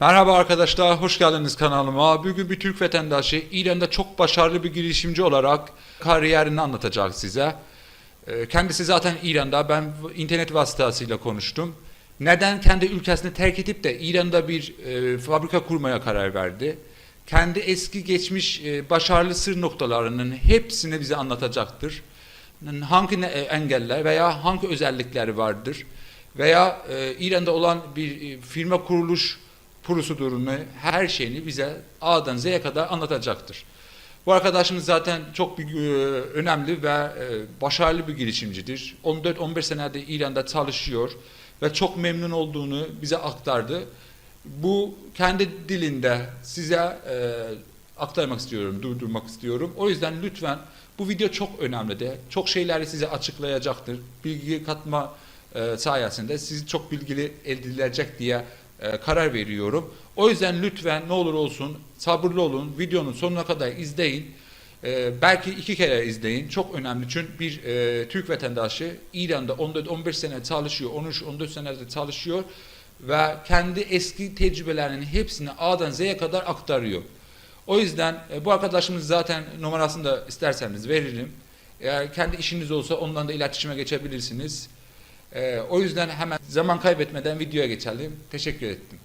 Merhaba arkadaşlar, hoş geldiniz kanalıma. Bugün bir Türk vatandaşı İran'da çok başarılı bir girişimci olarak kariyerini anlatacak size. Ee, Kendisi zaten İran'da, ben internet vasıtasıyla konuştum. Neden kendi ülkesini terk edip de İran'da bir e, fabrika kurmaya karar verdi? Kendi eski geçmiş e, başarılı sır noktalarının hepsini bize anlatacaktır. Hangi e, engeller veya hangi özellikleri vardır? Veya İran'da olan bir firma kuruluş prosedürünü, her şeyini bize A'dan Z'ye kadar anlatacaktır. Bu arkadaşımız zaten çok bir, e, önemli ve e, başarılı bir girişimcidir. 14-15 senedir İran'da çalışıyor ve çok memnun olduğunu bize aktardı. Bu kendi dilinde size e, aktarmak istiyorum, durdurmak istiyorum. O yüzden lütfen bu video çok önemli de. Çok şeyleri size açıklayacaktır. Bilgi katma e, sayesinde sizi çok bilgili elde edilecek diye e, karar veriyorum. O yüzden lütfen ne olur olsun sabırlı olun. Videonun sonuna kadar izleyin. E, belki iki kere izleyin. Çok önemli çünkü bir e, Türk vatandaşı İran'da 14-15 sene çalışıyor, 13-14 senedir çalışıyor ve kendi eski tecrübelerinin hepsini A'dan Z'ye kadar aktarıyor. O yüzden e, bu arkadaşımız zaten numarasını da isterseniz veririm. Eğer kendi işiniz olsa ondan da iletişime geçebilirsiniz. E, o yüzden hemen zaman kaybetmeden videoya geçelim. Teşekkür ettim.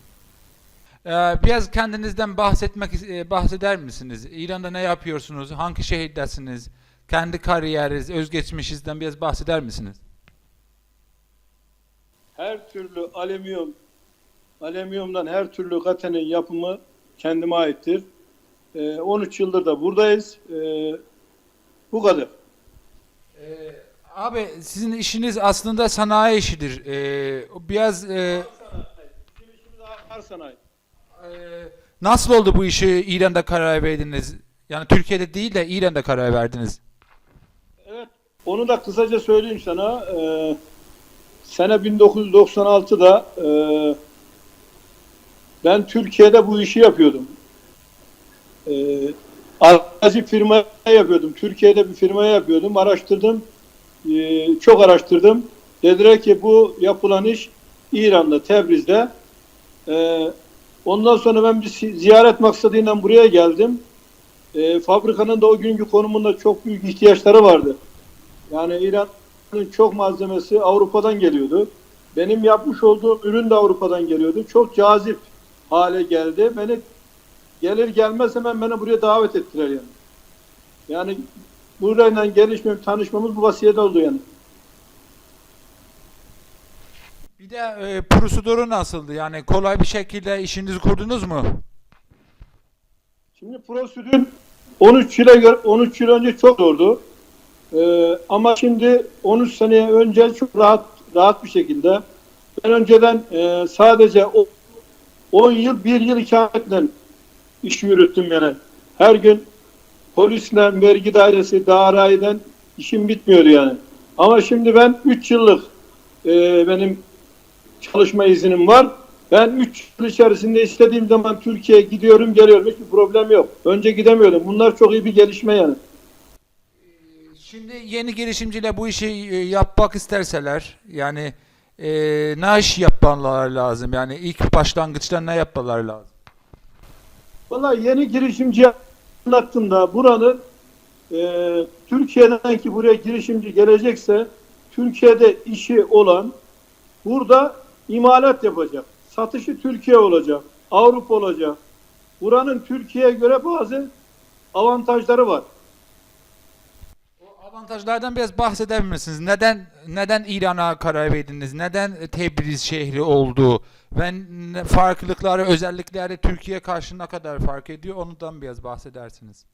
Ee, biraz kendinizden bahsetmek e, bahseder misiniz? İran'da ne yapıyorsunuz? Hangi şehirdesiniz? Kendi kariyeriniz, özgeçmişinizden biraz bahseder misiniz? her türlü alüminyum, alüminyumdan her türlü katenin yapımı kendime aittir. Ee, 13 yıldır da buradayız. Ee, bu kadar. Ee, abi sizin işiniz aslında sanayi işidir. Ee, biraz e, sanayi. e, nasıl oldu bu işi İran'da karar verdiniz? Yani Türkiye'de değil de İran'da karar verdiniz. Evet. Onu da kısaca söyleyeyim sana. Ee, sene 1996'da e, ben Türkiye'de bu işi yapıyordum. Ee, arazi firma yapıyordum. Türkiye'de bir firmaya yapıyordum. Araştırdım. Ee, çok araştırdım. Dediler ki bu yapılan iş İran'da, Tebriz'de. Ee, ondan sonra ben bir ziyaret maksadıyla buraya geldim. Ee, fabrikanın da o günkü konumunda çok büyük ihtiyaçları vardı. Yani İran'ın çok malzemesi Avrupa'dan geliyordu. Benim yapmış olduğum ürün de Avrupa'dan geliyordu. Çok cazip hale geldi. Beni gelir gelmez hemen beni buraya davet ettiler yani. Yani burayla gelişmem, tanışmamız bu vasiyede oldu yani. Bir de e, prosedürü nasıldı? Yani kolay bir şekilde işinizi kurdunuz mu? Şimdi prosedür 13 yıla göre 13 yıl önce çok zordu. Ee, ama şimdi 13 sene önce çok rahat rahat bir şekilde ben önceden e, sadece o 10 yıl 1 yıl ikametle iş yürüttüm yani. Her gün polisle, vergi dairesi, daireden işim bitmiyordu yani. Ama şimdi ben 3 yıllık e, benim çalışma iznim var. Ben 3 yıl içerisinde istediğim zaman Türkiye'ye gidiyorum geliyorum. Hiçbir problem yok. Önce gidemiyordum. Bunlar çok iyi bir gelişme yani. Şimdi yeni girişimciyle bu işi e, yapmak isterseler yani e, ne iş yapmalar lazım? Yani ilk başlangıçta ne yapmalar lazım? Vallahi yeni girişimci anlattığımda buranın e, Türkiye'den ki buraya girişimci gelecekse Türkiye'de işi olan burada imalat yapacak. Satışı Türkiye olacak. Avrupa olacak. Buranın Türkiye'ye göre bazı avantajları var. Avantajlardan biraz bahseder misiniz? Neden neden İran'a karar verdiniz? Neden Tebriz şehri oldu? Ve farklılıkları, özellikleri Türkiye karşı ne kadar fark ediyor? Ondan biraz bahsedersiniz.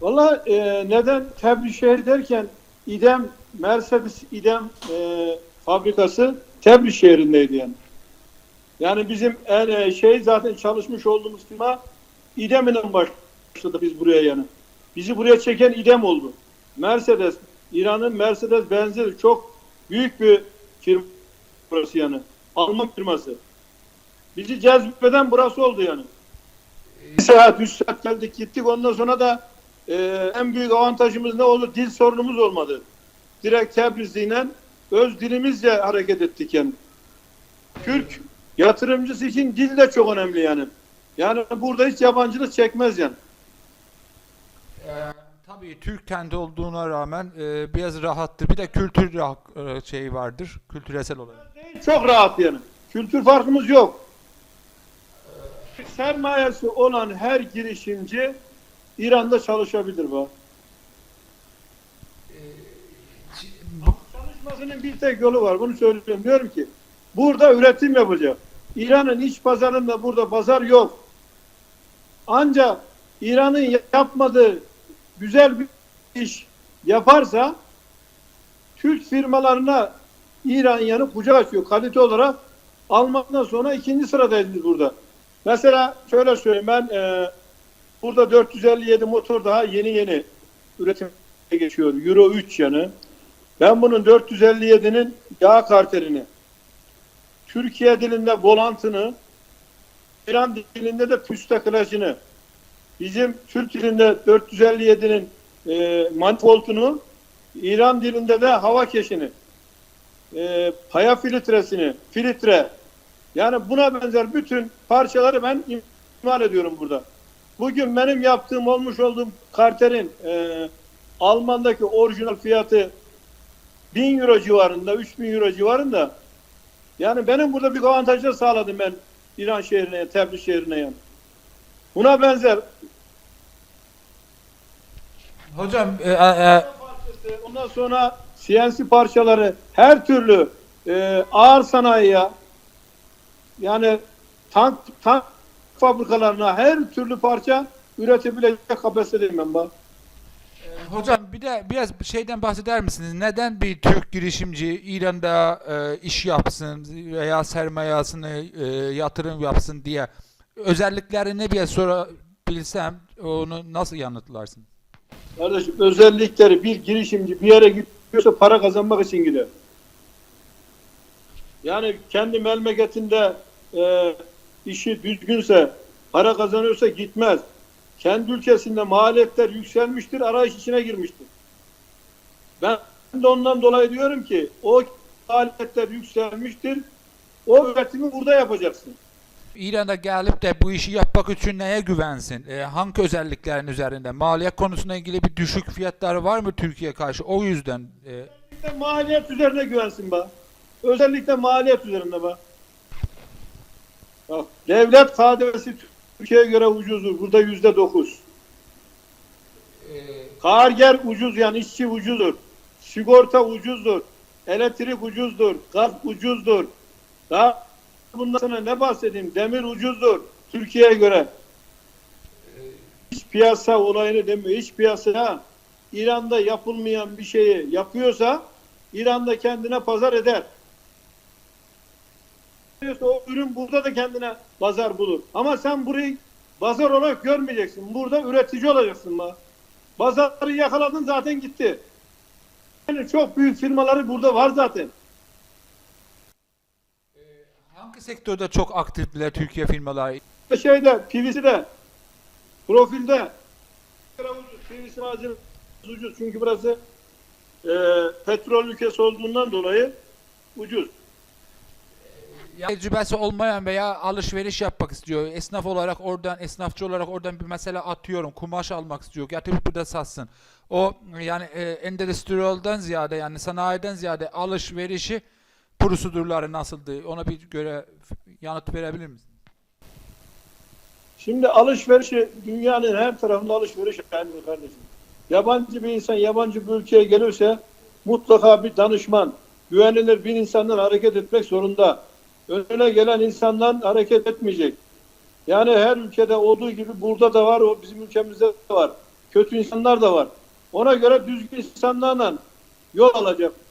Valla e, neden Tebriz şehri derken İdem, Mercedes İdem e, fabrikası Tebriz şehrindeydi yani. Yani bizim en e, şey zaten çalışmış olduğumuz firma İdem ile başladı biz buraya yani. Bizi buraya çeken İdem oldu. Mercedes, İran'ın Mercedes benzeri çok büyük bir firma burası yani. Alman firması. Bizi cezbeden burası oldu yani. Bir saat, üç saat geldik gittik. Ondan sonra da e, en büyük avantajımız ne oldu? Dil sorunumuz olmadı. Direkt Tebrizliyle öz dilimizle hareket ettik yani. Türk Yatırımcısı için dil de çok önemli yani. Yani burada hiç yabancılık çekmez yani. Tabii Türk kendi olduğuna rağmen e, biraz rahattır. Bir de kültür e, şeyi vardır. Kültüresel olarak. Çok rahat yani. Kültür farkımız yok. Sermayesi olan her girişimci İran'da çalışabilir bu. Çalışmasının bir tek yolu var. Bunu söylüyorum. Diyorum ki burada üretim yapacak. İran'ın iç pazarında burada pazar yok. Ancak İran'ın yapmadığı güzel bir iş yaparsa Türk firmalarına İran yanı kucak açıyor. Kalite olarak Almanya'dan sonra ikinci sıradayız biz burada. Mesela şöyle söyleyeyim ben e, burada 457 motor daha yeni yeni üretime geçiyor. Euro 3 yanı. Ben bunun 457'nin yağ karterini, Türkiye dilinde volantını, İran dilinde de püstaklajını, bizim Türk dilinde 457'nin e, manifoldunu, İran dilinde de hava keşini, e, paya filtresini, filtre, yani buna benzer bütün parçaları ben imal ediyorum burada. Bugün benim yaptığım olmuş olduğum karterin e, Alman'daki orijinal fiyatı 1000 euro civarında, 3000 euro civarında. Yani benim burada bir avantajlar sağladım ben İran şehrine, Tebriz şehrine yani. Buna benzer Hocam e, e, parçası, ondan sonra CNC parçaları her türlü e, ağır sanayiye yani tank tank fabrikalarına her türlü parça üretebilecek kapasitedeyim ben bak. Hocam bir de biraz şeyden bahseder misiniz? Neden bir Türk girişimci İran'da e, iş yapsın veya sermayesini e, yatırım yapsın diye özelliklerini bir sorabilsem onu nasıl yanıtlarsın? Kardeşim özellikleri bir girişimci bir yere gidiyorsa para kazanmak için gider. Yani kendi memleketinde e, işi düzgünse, para kazanıyorsa gitmez. Kendi ülkesinde maliyetler yükselmiştir, arayış içine girmiştir. Ben de ondan dolayı diyorum ki o maliyetler yükselmiştir. O üretimi burada yapacaksın. İran'a gelip de bu işi yapmak için neye güvensin? E, hangi özelliklerin üzerinde? Maliyet konusuna ilgili bir düşük fiyatları var mı Türkiye karşı? O yüzden e, Özellikle maliyet üzerine güvensin be. Özellikle maliyet üzerinde be. Bak, devlet KDV'si Türkiye'ye göre ucuzdur. Burada yüzde dokuz. Karger ucuz yani işçi ucuzdur. Sigorta ucuzdur. Elektrik ucuzdur. Gaz ucuzdur. Daha bundan sonra ne bahsedeyim? Demir ucuzdur. Türkiye'ye göre. İç piyasa olayını demiyor. İç piyasa İran'da yapılmayan bir şeyi yapıyorsa İran'da kendine pazar eder. O ürün burada da kendine pazar bulur. Ama sen burayı pazar olarak görmeyeceksin. Burada üretici olacaksın. Pazarı yakaladın zaten gitti. Yani çok büyük firmaları burada var zaten. Hangi sektörde çok aktifler Türkiye firmaları? Şeyde, PVC'de, profilde PVC malzemesi ucuz. Çünkü burası e, petrol ülkesi olduğundan dolayı ucuz. Yani tecrübesi olmayan veya alışveriş yapmak istiyor. Esnaf olarak oradan, esnafçı olarak oradan bir mesela atıyorum. Kumaş almak istiyor. Getirip burada satsın. O yani e, endüstriyelden ziyade yani sanayiden ziyade alışverişi prosedürleri nasıldı? Ona bir göre yanıt verebilir misin? Şimdi alışverişi dünyanın her tarafında alışveriş halinde kardeşim. Yabancı bir insan yabancı bir ülkeye gelirse mutlaka bir danışman, güvenilir bir insandan hareket etmek zorunda. Önüne gelen insandan hareket etmeyecek. Yani her ülkede olduğu gibi burada da var, o bizim ülkemizde de var. Kötü insanlar da var. Ona göre düzgün insanlarla yol alacak.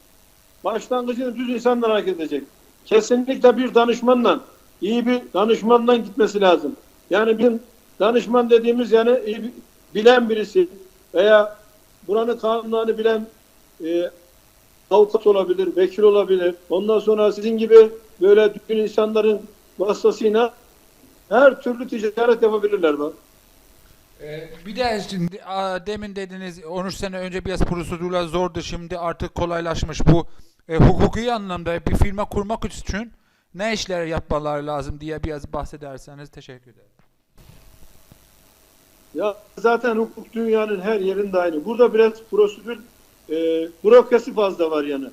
Başlangıcını düz insanlar hareket edecek. Kesinlikle bir danışmanla, iyi bir danışmanla gitmesi lazım. Yani bizim danışman dediğimiz yani iyi bir- bilen birisi veya buranın kanunlarını bilen e, avukat olabilir, vekil olabilir. Ondan sonra sizin gibi böyle düzgün insanların vasıtasıyla her türlü ticaret yapabilirler bak. Ee, bir de şimdi demin dediniz 13 sene önce biraz prosedürler zordu. Şimdi artık kolaylaşmış. Bu e, hukuki anlamda bir firma kurmak için ne işler yapmaları lazım diye biraz bahsederseniz teşekkür ederim. Ya zaten hukuk dünyanın her yerinde aynı. Burada biraz prosedür, e, bürokrasi fazla var yani.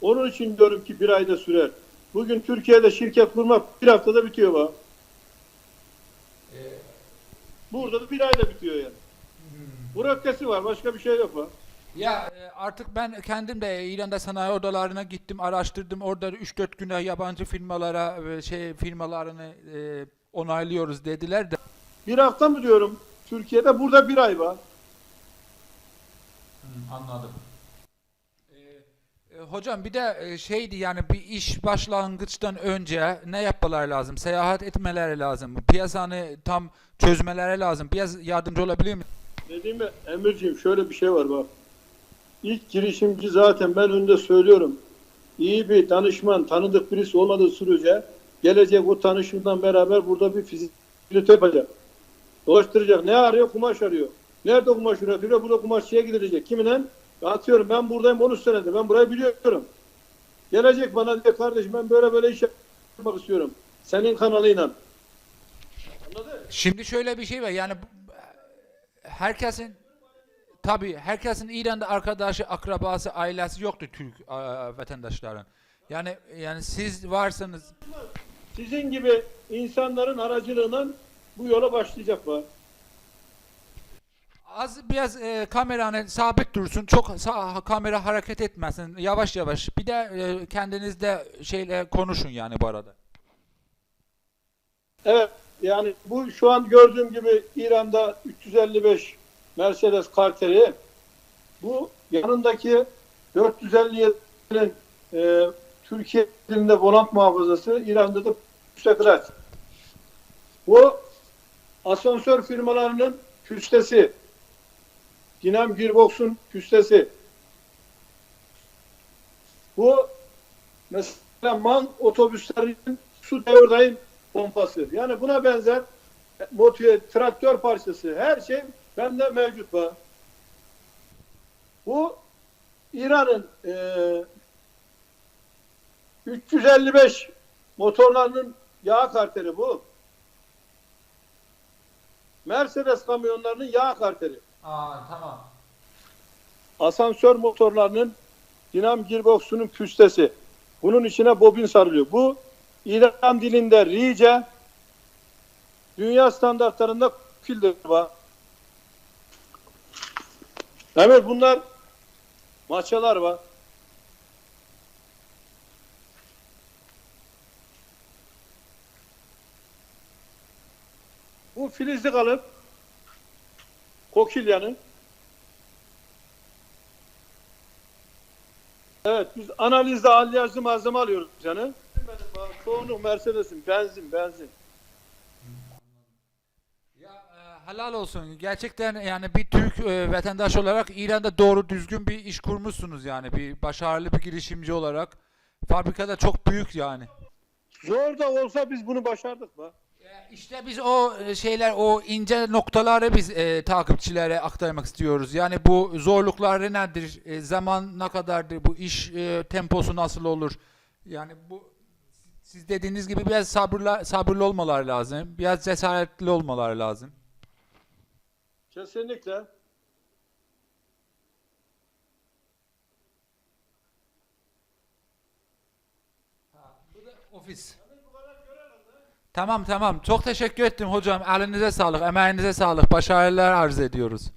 Onun için diyorum ki bir ayda sürer. Bugün Türkiye'de şirket kurmak bir haftada bitiyor bak. Burada da bir ayda bitiyor yani. Bürokrasi var, başka bir şey yok bak. Ya e, artık ben kendim de İran'da sanayi odalarına gittim, araştırdım. Orada 3-4 güne yabancı firmalara e, şey firmalarını e, onaylıyoruz dediler de. Bir hafta mı diyorum Türkiye'de, burada bir ay var. Anladım. E, hocam bir de şeydi yani bir iş başlangıçtan önce ne yapmaları lazım? Seyahat etmeleri lazım. Piyasanı tam çözmeleri lazım. Biraz yardımcı olabilir mi? Dediğim mi Emirciğim şöyle bir şey var bak. İlk girişimci zaten ben önde söylüyorum. İyi bir danışman, tanıdık birisi olmadığı sürece gelecek o tanışımdan beraber burada bir fizibilite yapacak. Dolaştıracak. Ne arıyor? Kumaş arıyor. Nerede kumaş üretiyor? Burada kumaşçıya gidilecek. Kimine? Atıyorum ben buradayım 13 senedir. Ben burayı biliyorum. Gelecek bana diye kardeşim ben böyle böyle iş yapmak istiyorum. Senin kanalıyla. Anladın? Şimdi şöyle bir şey var yani herkesin tabii herkesin İran'da arkadaşı, akrabası, ailesi yoktu Türk e, vatandaşların. Yani yani siz varsınız Sizin gibi insanların aracılığıyla bu yola başlayacak var. az biraz e, kameranı sabit dursun. Çok sa- kamera hareket etmesin. Yavaş yavaş. Bir de e, kendiniz de şeyle konuşun yani bu arada. Evet yani bu şu an gördüğüm gibi İran'da 355 Mercedes karteri bu yanındaki 457'nin e, Türkiye dilinde volant muhafazası İran'da da müstakilات. Bu asansör firmalarının küstesi. Dinam Gearbox'un küstesi. Bu mesela MAN otobüslerinin su devrdayım pompası. Yani buna benzer motor, traktör parçası her şey bende mevcut var. Bu İran'ın eee 355 motorlarının yağ karteri bu. Mercedes kamyonlarının yağ karteri. Aa tamam. Asansör motorlarının dinam gearbox'unun püstesi. Bunun içine bobin sarılıyor. Bu İran dilinde rice dünya standartlarında kildir var. Evet bunlar maçalar var. Bu filizli kalıp kokilyanın Evet biz analizde alyajlı malzeme alıyoruz canı. Çoğunluk Mercedes'in benzin benzin. Ya e, helal olsun. Gerçekten yani bir Türk e, vatandaş olarak İran'da doğru düzgün bir iş kurmuşsunuz yani. Bir başarılı bir girişimci olarak. Fabrikada çok büyük yani. Zor da olsa biz bunu başardık mı? İşte biz o e, şeyler, o ince noktaları biz e, takipçilere aktarmak istiyoruz. Yani bu zorlukları nedir? E, zaman ne kadardır? Bu iş e, temposu nasıl olur? Yani bu siz dediğiniz gibi biraz sabırlı, sabırlı olmaları lazım. Biraz cesaretli olmaları lazım. Kesinlikle. Ofis. Tamam tamam. Çok teşekkür ettim hocam. Elinize sağlık, emeğinize sağlık. Başarılar arz ediyoruz.